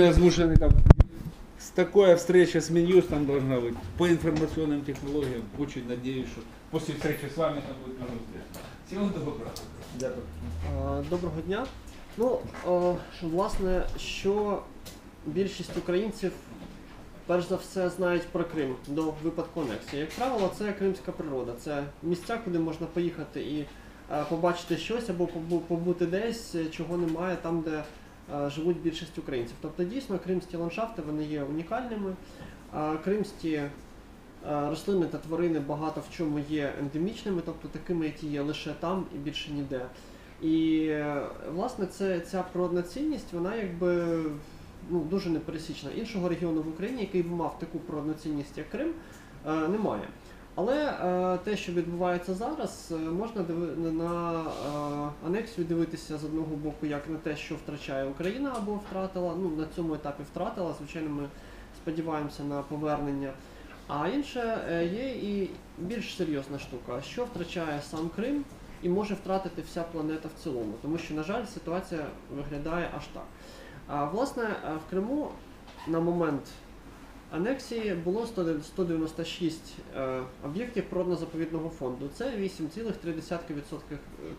Озвученный там с такой встреча с Минюстом должна быть по информационным технологиям. Очень надеюсь, что после встречи с вами это будет тоже успешно. Всего доброго. Дякую. Е, Доброго дня. Ну, е, власне, що більшість українців перш за все знають про Крим до випадку анексії. Як правило, це кримська природа. Це місця, куди можна поїхати і е, побачити щось або побу- побути десь, е, чого немає там, де е, живуть більшість українців. Тобто дійсно кримські ландшафти вони є унікальними. Е, Кримські е, рослини та тварини багато в чому є ендемічними, тобто такими, які є лише там і більше ніде. І е, власне це, ця природна цінність, вона якби ну, дуже непересічна. Іншого регіону в Україні, який би мав таку природну цінність, як Крим, е, немає. Але е, те, що відбувається зараз, е, можна на е, анексію дивитися з одного боку, як на те, що втрачає Україна або втратила. Ну на цьому етапі втратила. Звичайно, ми сподіваємося на повернення. А інше є і більш серйозна штука, що втрачає сам Крим і може втратити вся планета в цілому, тому що, на жаль, ситуація виглядає аж так. А, власне, в Криму на момент анексії було 100 196 е, об'єктів природно-заповідного фонду. Це 8,3%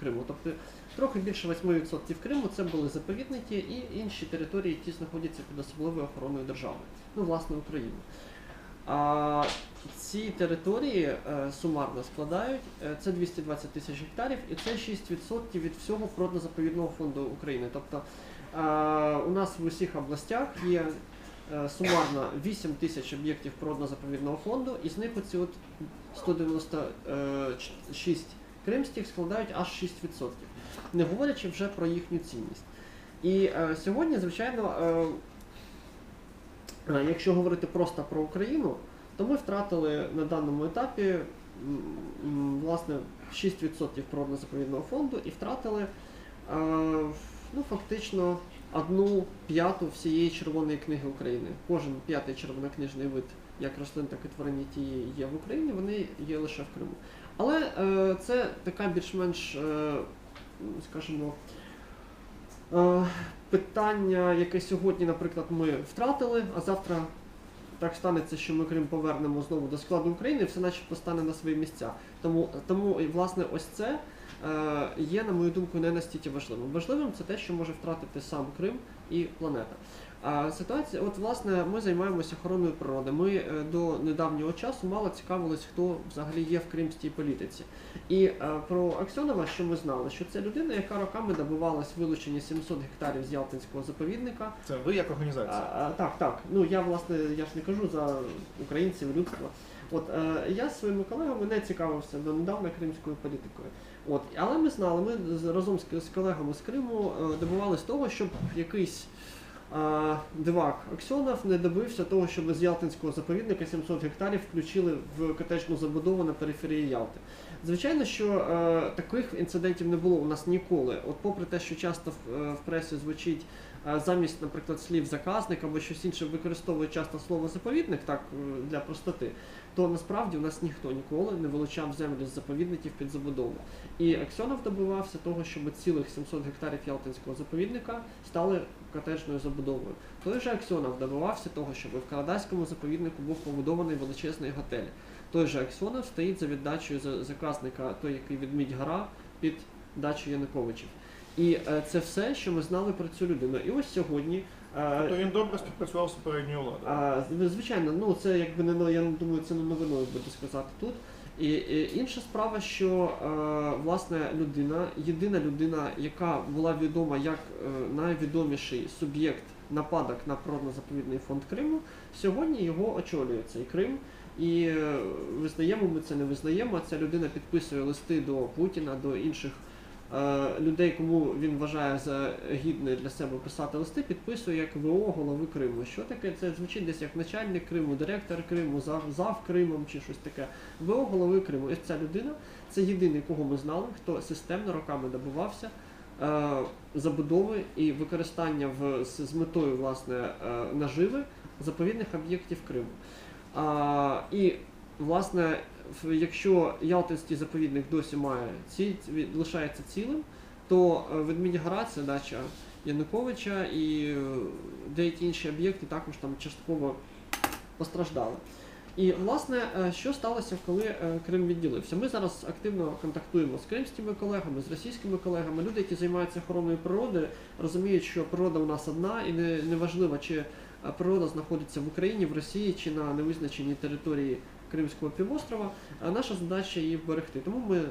Криму. Тобто трохи більше 8% Криму це були заповідники і інші території, які знаходяться під особливою охороною держави, ну, власне, України. А ці території е, сумарно складають е, це 220 тисяч гектарів, і це 6% від всього природно-заповідного фонду України. Тобто е, у нас в усіх областях є е, сумарно 8 тисяч об'єктів природно-заповідного фонду, і з них оці от 196 кримських складають аж 6%, не говорячи вже про їхню цінність. І е, сьогодні, звичайно, е, е, якщо говорити просто про Україну, то ми втратили на даному етапі м, м, власне 6% природно-заповідного фонду і втратили е, ну, фактично одну п'яту всієї червоної книги України. Кожен п'ятий червонокнижний вид, як рослин, так і тварин, які є в Україні, вони є лише в Криму. Але е, це така більш-менш, е, скажімо, е, питання, яке сьогодні, наприклад, ми втратили, а завтра так станеться, що ми Крим повернемо знову до складу України, все начебто стане на свої місця. Тому, тому власне, ось це е, є, на мою думку, не настільки важливим. Важливим це те, що може втратити сам Крим і планета. Ситуація, от власне, ми займаємося охороною природи. Ми е, до недавнього часу мало цікавились, хто взагалі є в кримській політиці. І е, про Аксьонова, що ми знали, що це людина, яка роками добивалась вилучення 700 гектарів з Ялтинського заповідника. Це ви як організація? А, а, так, так. Ну я власне я ж не кажу за українців, людство. От е, я зі своїми колегами не цікавився донедавна кримською політикою. От, але ми знали, ми разом з, з колегами з Криму е, добивались того, щоб якийсь дивак Аксьонов не добився того, щоб з Ялтинського заповідника 700 гектарів включили в котечну забудову на периферії Ялти. Звичайно, що е, таких інцидентів не було у нас ніколи. От попри те, що часто в, е, в пресі звучить е, замість, наприклад, слів заказник або щось інше використовує часто слово заповідник, так для простоти, то насправді у нас ніхто ніколи не вилучав землі з заповідників під забудову. І Аксьонов добивався того, щоб цілих 700 гектарів Ялтинського заповідника стали котеджною забудовою. Той же Аксьонов добивався того, щоб в Карадаському заповіднику був побудований величезний готель. Той же Аксьонов стоїть за віддачею за- заказника, той, який відмідь гора, під дачу Януковичів. І е, це все, що ми знали про цю людину. І ось сьогодні. Тобто він добре співпрацював з попередньою владою. звичайно, ну це якби не я не думаю, це не новиною буде сказати тут. І, і інша справа, що власне людина, єдина людина, яка була відома як е, найвідоміший суб'єкт нападок на природно-заповідний фонд Криму, сьогодні його очолює цей Крим. І е, визнаємо ми це, не визнаємо. Ця людина підписує листи до Путіна, до інших людей, кому він вважає за гідне для себе писати листи, підписує як ВО голови Криму. Що таке? Це звучить десь як начальник Криму, директор Криму, зав, зав Кримом чи щось таке. ВО голови Криму. Ось ця людина це єдиний, кого ми знали, хто системно роками добувався. е, Забудови і використання в, з, з метою власне е, наживи заповідних об'єктів Криму. А, і власне, якщо Ялтинський заповідник досі має ці, лишається цілим, то е, це дача Януковича, і е, деякі інші об'єкти також там частково постраждали. І власне, е, що сталося, коли Крим відділився? Ми зараз активно контактуємо з кримськими колегами, з російськими колегами. Люди, які займаються охороною природи, розуміють, що природа у нас одна, і не, не важливо, чи природа знаходиться в Україні, в Росії чи на невизначеній території Кримського півострова. А наша задача її вберегти. Тому ми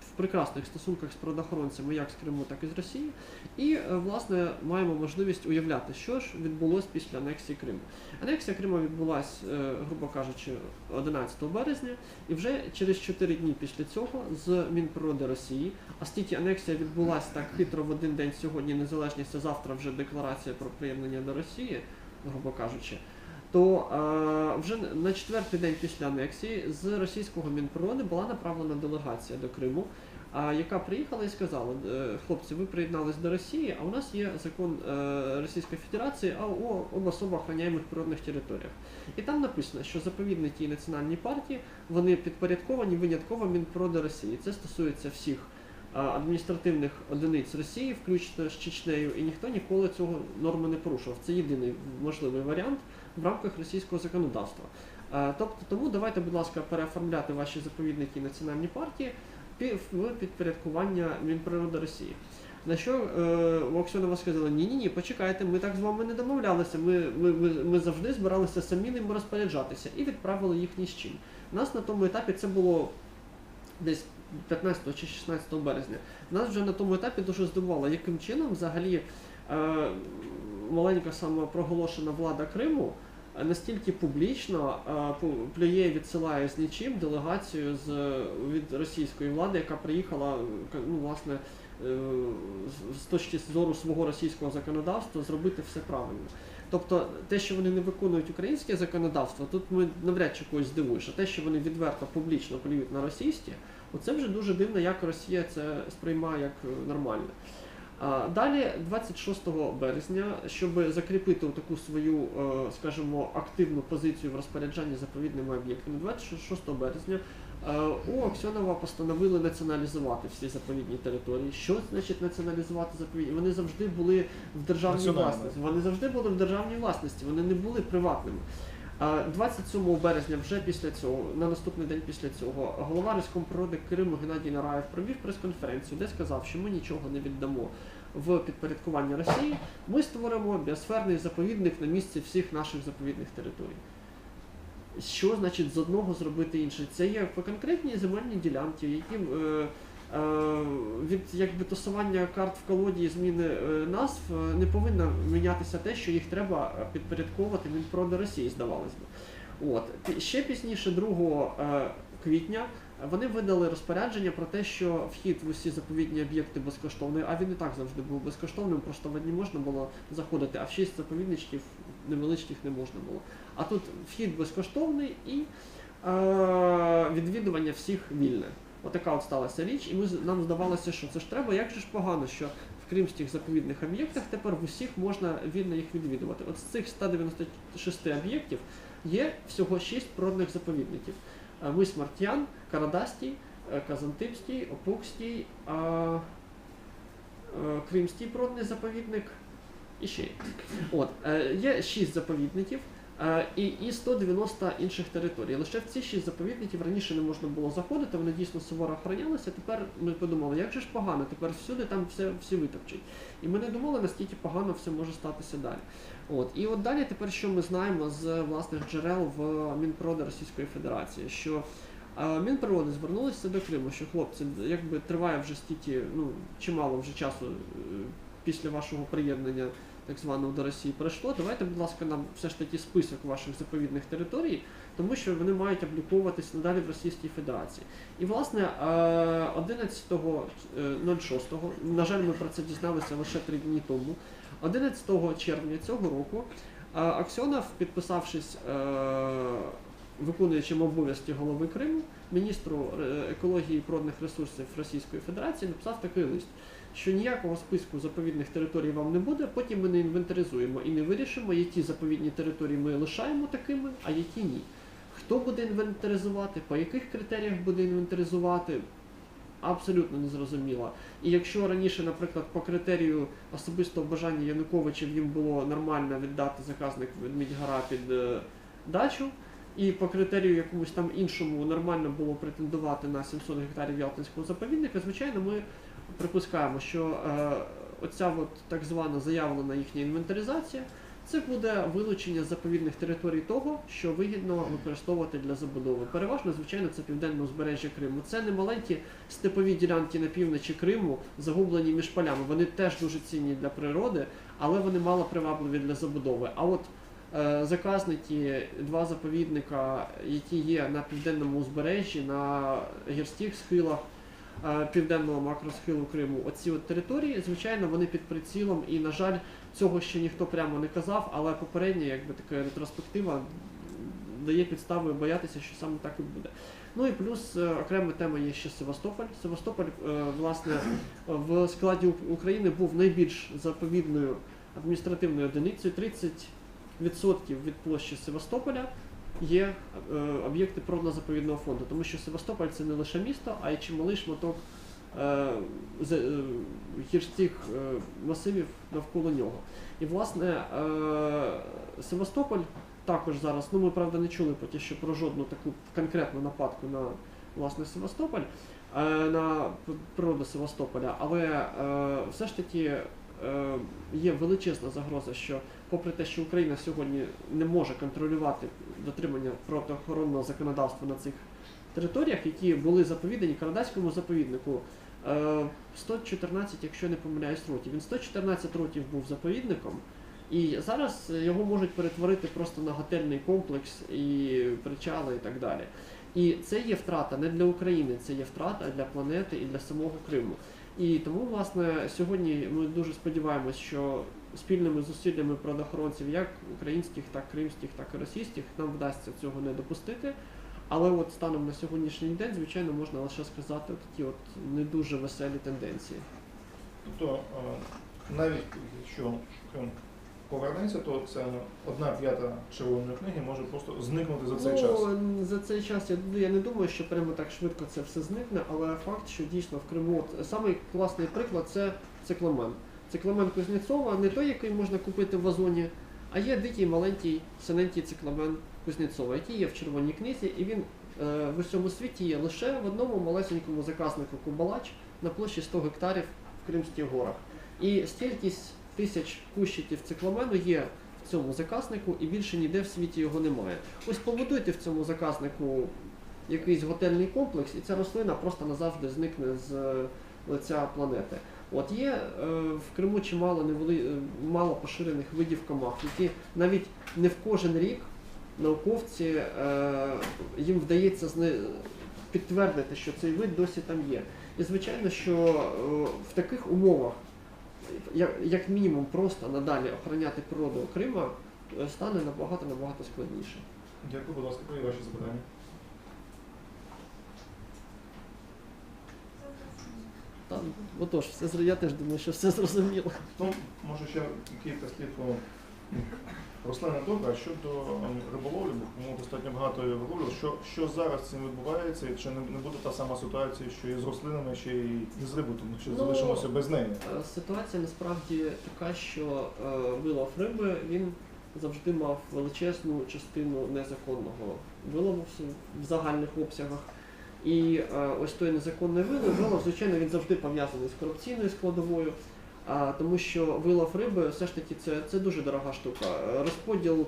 в прекрасних стосунках з природоохоронцями як з Криму, так і з Росії. І е, власне маємо можливість уявляти, що ж відбулося після анексії Криму. Анексія Криму відбулася, грубо кажучи, 11 березня, і вже через 4 дні після цього з Мінприроди Росії, оскільки анексія відбулася так хитро в один день сьогодні незалежність, а завтра вже декларація про приєднання до Росії, грубо кажучи. То е, вже на четвертий день після анексії з російського мінприроди була направлена делегація до Криму, а, яка приїхала і сказала: «Е, хлопці, ви приєднались до Росії, а у нас є закон е, Російської Федерації а о, об особо охороняємих природних територіях. І там написано, що заповідники і національні партії вони підпорядковані винятково Мінприроди Росії. Це стосується всіх а, адміністративних одиниць Росії, включно з Чечнею, і ніхто ніколи цього норми не порушував. Це єдиний можливий варіант в рамках російського законодавства. Тобто, тому давайте, будь ласка, переоформляти ваші заповідники і національні партії в підпорядкування Мінприроди Росії. На що е, Локсьонова сказала, ні, ні, почекайте, ми так з вами не домовлялися. Ми, ми, ми, ми завжди збиралися самі ним розпоряджатися і відправили їх ні з чим. Нас на тому етапі це було десь 15 чи 16 березня. Нас вже на тому етапі дуже здивувало, яким чином взагалі е, маленька самопроголошена влада Криму е, настільки публічно е, плює відсилає з нічим делегацію з від російської влади, яка приїхала е, ну, власне е, з- точки зору свого російського законодавства зробити все правильно. Тобто те, що вони не виконують українське законодавство, тут ми навряд чи когось здивуєш, те, що вони відверто публічно плюють на російське, оце вже дуже дивно, як Росія це сприймає як е, нормальне. Далі, 26 березня, щоб закріпити таку свою, е, скажімо, активну позицію в розпоряджанні заповідними об'єктами, 26 березня е, у Аксьонова постановили націоналізувати всі заповідні території. Що значить націоналізувати заповідні? Вони завжди були в державній власності. Вони завжди були в державній власності, вони не були приватними. А 27 березня, вже після цього, на наступний день після цього, голова Респомпроди Криму Геннадій Нараєв провів прес-конференцію, де сказав, що ми нічого не віддамо в підпорядкування Росії. Ми створимо біосферний заповідник на місці всіх наших заповідних територій. Що значить з одного зробити інше? Це є по конкретній земельній ділянці, які е, від якби тасування карт в колоді і зміни е, назв е, не повинно мінятися те, що їх треба е, підпорядковувати Мінпроди Росії, здавалось би. От ще пізніше, 2 е, квітня, вони видали розпорядження про те, що вхід в усі заповідні об'єкти безкоштовний, а він і так завжди був безкоштовним, просто в одні можна було заходити, а в шість заповідничків невеличких не можна було. А тут вхід безкоштовний і е, відвідування всіх вільне. Отака от сталася річ, і ми нам здавалося, що це ж треба, як же ж погано, що в кримських заповідних об'єктах тепер в усіх можна вільно їх відвідувати. От з цих 196 об'єктів є всього 6 природних заповідників. Е, Мис Карадастій, е, Казантипський, Опукський, е, е, Кримський природний заповідник і ще. От, е, є 6 заповідників. Е, І, і 190 інших територій. Лише в ці шість заповідників раніше не можна було заходити, вони дійсно суворо охоронялися. Тепер ми подумали, як же ж погано, тепер всюди там все всі витопчуть. І ми не думали, наскільки погано все може статися далі. От і от далі тепер, що ми знаємо з власних джерел в Мінприроди Російської Федерації, що е, Мінприроди звернулися до Криму, що хлопці, якби триває вже стільки, ну чимало вже часу е, після вашого приєднання так званого до Росії пройшло. Давайте, будь ласка, нам все ж таки список ваших заповідних територій, тому що вони мають обліковуватись надалі в Російській Федерації. І власне е, 11.06, на жаль, ми про це дізналися лише три дні тому. 11 червня цього року е, Аксьонов, підписавшись е, виконуючим обов'язки голови Криму, міністру е, екології і природних ресурсів Російської Федерації, написав такий лист, що ніякого списку заповідних територій вам не буде, потім ми не інвентаризуємо і не вирішимо, які заповідні території ми лишаємо такими, а які ні. Хто буде інвентаризувати, по яких критеріях буде інвентаризувати, абсолютно незрозуміла. І якщо раніше, наприклад, по критерію особистого бажання Януковичів їм було нормально віддати заказник Ведмідь-Гора під е, дачу, і по критерію якомусь там іншому нормально було претендувати на 700 гектарів Ялтинського заповідника, звичайно, ми припускаємо, що е, оця от так звана заявлена їхня інвентаризація, це буде вилучення заповідних територій того, що вигідно використовувати для забудови. Переважно, звичайно, це південне узбережжя Криму. Це не маленькі степові ділянки на півночі Криму, загублені між полями. Вони теж дуже цінні для природи, але вони мало привабливі для забудови. А от е, заказники, два заповідника, які є на південному узбережжі, на гірських схилах південного макросхилу Криму, оці от території, звичайно, вони під прицілом, і, на жаль, цього ще ніхто прямо не казав, але попередня, якби така ретроспектива дає підстави боятися, що саме так і буде. Ну і плюс е, окрема тема є ще Севастополь. Севастополь, е, власне, в складі України був найбільш заповідною адміністративною одиницею. 30% від площі Севастополя є е, об'єкти природно-заповідного фонду, тому що Севастополь це не лише місто, а й чималий шматок е, е, гірських е, масивів навколо нього. І власне е, Севастополь також зараз, ну ми правда не чули поки що про жодну таку конкретну нападку на власне Севастополь, е, на природу Севастополя, але е, все ж таки є величезна загроза, що попри те, що Україна сьогодні не може контролювати дотримання природоохоронного законодавства на цих територіях, які були заповідані Карадайському заповіднику. Е, 114, якщо не помиляюсь, років. Він 114 років був заповідником, і зараз його можуть перетворити просто на готельний комплекс і причали і так далі. І це є втрата не для України, це є втрата для планети і для самого Криму. І тому, власне, сьогодні ми дуже сподіваємось, що спільними зусиллями правоохоронців, як українських, так кримських, так і російських, нам вдасться цього не допустити. Але от станом на сьогоднішній день, звичайно, можна лише сказати такі от не дуже веселі тенденції. Тобто, е, навіть якщо повернеться, то це одна п'ята червоної книги може просто зникнути за цей ну, час. За цей час я, я не думаю, що прямо так швидко це все зникне, але факт, що дійсно в Криму от, самий класний приклад це цикламен. Цикламен Кузнєцова не той, який можна купити в вазоні, а є дикий маленький синенький цикламен Кузнєцова, який є в червоній книзі, і він е, в усьому світі є лише в одному малесенькому заказнику Кубалач на площі 100 гектарів в Кримських горах. І стільки тисяч кущиків цикламену є в цьому заказнику, і більше ніде в світі його немає. Ось побудуйте в цьому заказнику якийсь готельний комплекс, і ця рослина просто назавжди зникне з е, лиця планети. От є е, в Криму чимало невели... е, мало поширених видів комах, які навіть не в кожен рік науковці е, їм вдається зне... підтвердити, що цей вид досі там є. І звичайно, що е, в таких умовах, як, мінімум, просто надалі охороняти природу Крима е, стане набагато набагато складніше. Дякую, будь ласка, про ваші запитання. Там, отож, все я теж думаю, що все зрозуміло. Ну, може ще кілька слів добре, а щодо ем, риболовлі, бо достатньо багато виловлював. Що, що зараз з цим відбувається, і чи не, не буде та сама ситуація, що і з рослинами, ще і з рибою, тому що Ну, залишимося без неї. Е, Ситуація насправді така, що е, вилов риби він завжди мав величезну частину незаконного вилову в- загальних обсягах. І е, ось той незаконний вилов, вилов, звичайно, він завжди пов'язаний з корупційною складовою, тому що вилов риби все ж таки це, це дуже дорога штука. Розподіл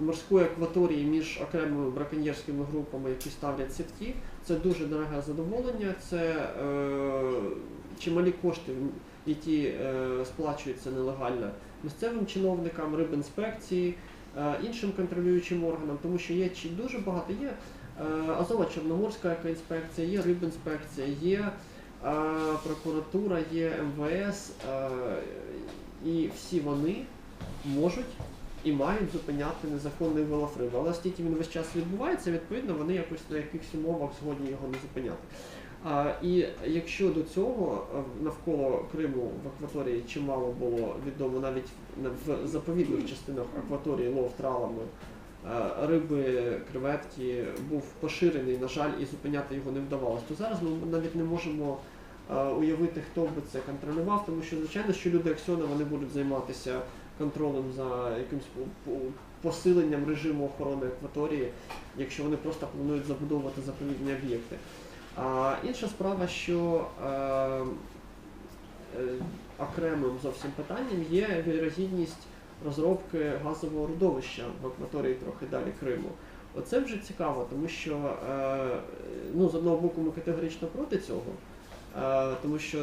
морської акваторії між окремими браконьєрськими групами, які ставлять сітки, це дуже дороге задоволення, це е, чималі кошти, які е, сплачуються нелегально місцевим чиновникам, рибінспекції, е, іншим контролюючим органам, тому що є дуже багато є е, Азово-Чорноморська екоінспекція, є рибінспекція, є прокуратура, є МВС, е, і всі вони можуть і мають зупиняти незаконний вилов риби. Але оскільки він весь час відбувається, відповідно вони якось на якихось умовах згодні його не зупиняти. А, і якщо до цього навколо Криму в акваторії чимало було відомо навіть в заповідних частинах акваторії лов тралами риби, креветки був поширений, на жаль, і зупиняти його не вдавалося, то зараз ми навіть не можемо уявити, хто би це контролював, тому що, звичайно, що люди Аксіона вони будуть займатися контролем за по- посиленням режиму охорони акваторії, якщо вони просто планують забудовувати заповідні об'єкти. А інша справа, що е, е, окремим зовсім питанням є вірогідність розробки газового родовища в акваторії трохи далі Криму. Оце вже цікаво, тому що е, ну, з одного боку ми категорично проти цього, е, тому що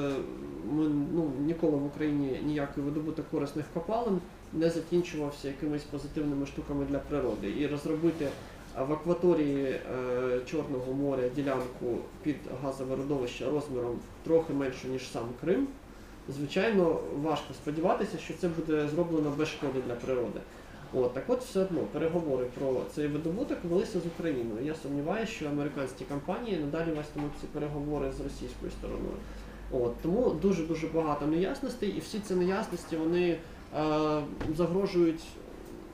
ми ну, ніколи в Україні ніякий видобуток корисних копалин не закінчувався якимись позитивними штуками для природи. І розробити в акваторії е, Чорного моря ділянку під газове родовище розміром трохи менше, ніж сам Крим, звичайно, важко сподіватися, що це буде зроблено без шкоди для природи. От, так от все одно переговори про цей видобуток велися з Україною. Я сумніваюся, що американські компанії надалі вестимуть ці переговори з російською стороною. От, тому дуже-дуже багато неясностей, і всі ці неясності вони е, загрожують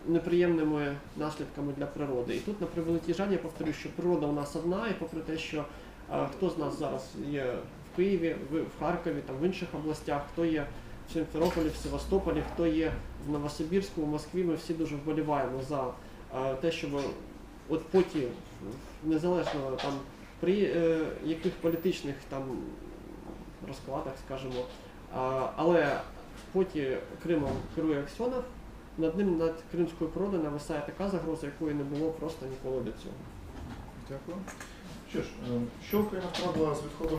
неприємними наслідками для природи. І тут, на превеликий жаль, я повторю, що природа у нас одна, і попри те, що е, хто з нас зараз є в Києві, в, Харкові, там в інших областях, хто є в Сімферополі, в Севастополі, хто є в Новосибірську, в Москві, ми всі дуже вболіваємо за е, те, щоб от потім, незалежно там при е, яких політичних там розкладах, скажімо, але поки Кримом керує Аксьонов, над ним над кримською природою нависає така загроза, якої не було просто ніколи до цього. Дякую. Що ж, е, що Україна вкладала з відходом